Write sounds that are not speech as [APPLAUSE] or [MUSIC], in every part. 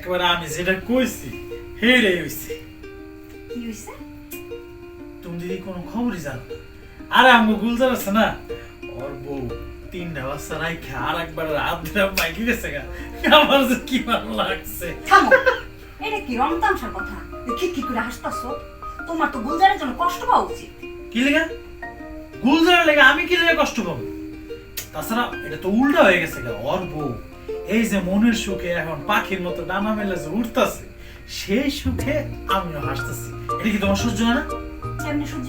একবার আমি যেটা কইছি হেরে হইছে। কি হইছে? তুমি দিদি কোনো খবরই জানো আরে আমগো গুলজার আছে না? ওর বউ তিনটা বাচ্চা রাইখা আর একবার রাত ধরে বাইকে গেছে গা। আমার যে কি ভালো লাগছে। এটা কি রং তামসার কথা? কি কি করে হাসতাছো? তোমার তো গুলজারের জন্য কষ্ট পাওয়া উচিত। কি লেগা? গুলজারের লেগে আমি কি লেগে কষ্ট পাবো? তাছাড়া এটা তো উল্টা হয়ে গেছে গা ওর বউ। এই যে মনের সুখে এখন পাখির মতো ডানা মেলে যে উঠতাছে সেই সুখে আমিও হাসতেছি। এটা কি তোমার সহ্য হয় না? কেমনে সহ্য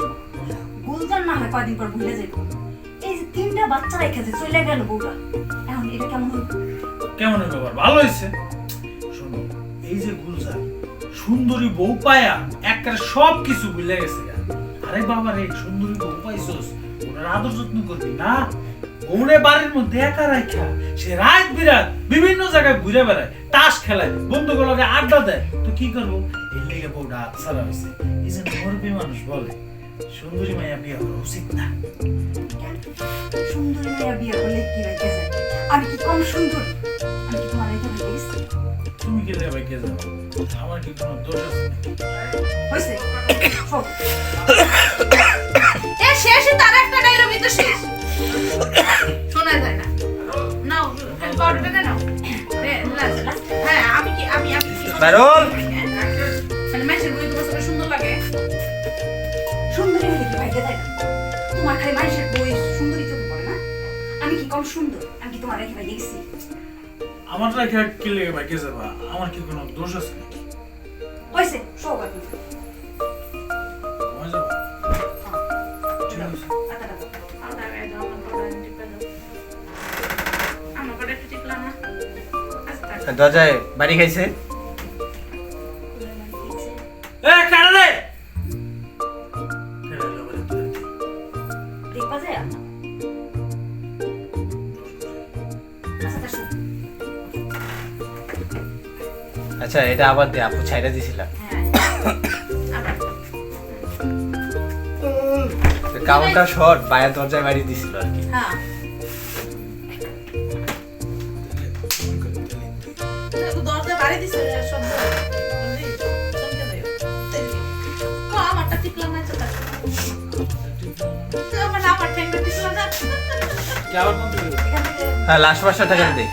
গুলজার না। হয় কয়দিন পর ভুলে যাইব। এই যে তিনটা বাচ্চা রেখে যে চলে গেল বউটা। এখন এটা কেমন হইব? কেমন ভালো হয়েছে শোনো এই যে গুলজার সুন্দরী বউ পায়া একবারে সব কিছু ভুলে গেছে আরে বাবা রে সুন্দরী বউ পাইছস ওনার আদর যত্ন করবি না? ওরে বাড়ির মধ্যে একা রাখা সে রাত বিরাত বিভিন্ন জায়গায় ঘুরে বেড়ায় তাস খেলায় বন্ধুগুলোকে আড্ডা দেয়। তো কি করব? এই লেগে বউটা হয়েছে এই যে মুরব্বী মানুষ বলে সুন্দরী মাইয়া বিয়ে করা উচিত না? সুন্দরী মেয়ে বিয়ে করলে কি রেখে যায় আমি কি কম সুন্দর? আমি কি তোমার ভুলে তুমি কি যাব আমার কি কোনো দোষ আছে? [COUGHS] সুন্দর লাগে? সুন্দরী মেয়ে কি ভাইকে না? তোমার খালি মানুষের বই সুন্দরী চোখে পড়ে না? আমি কি কম সুন্দর? আমি কি তোমার রেখে ভাইকে গেছি আমার রেখে কি লেগে ভাই কে যাবা আমার কি কোনো দোষ আছে নাকি? হয়েছে শোক আপনি দরজায় বাড়ি খাইছে? এ কারা রে আচ্ছা আচ্ছা এটা আবার দে আপু ছাইরা দিছিলাম হ্যাঁ কাউন্টার শর্ট বায়া দরজায় বাড়ি দিছিল আর কি। হ্যাঁ। বাড়ি দিছে সব আমারটা টিপলাম না। তো, মানে আমার ঠ্যাংটা টিপলাম না। হ্যাঁ লাস্ট পাঁচশো টাকা দে